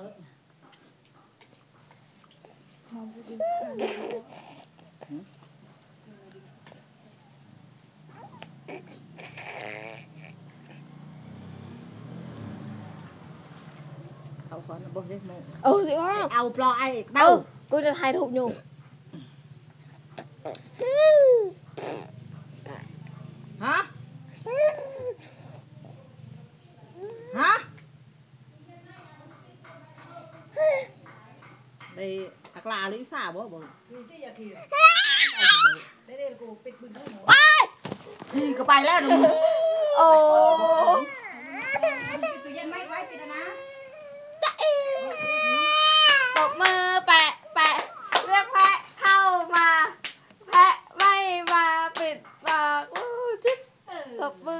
ớt nè Mong cái đinh ăn ừ chị hoa ao plo ai? Ừ, Đâu tôi đã thay thụ nhung ได้อักลาหรือฝ่าบ่บ่ว้ายพี่ก็ไปแล้วนะมึงโอ้ตู้เย็นไม่ไว้ปิดนะจะเอตบมือแปะแปะเรียกแพะเข้ามา แพะไม่มาปิดปากอู้จิ๊บตบมือ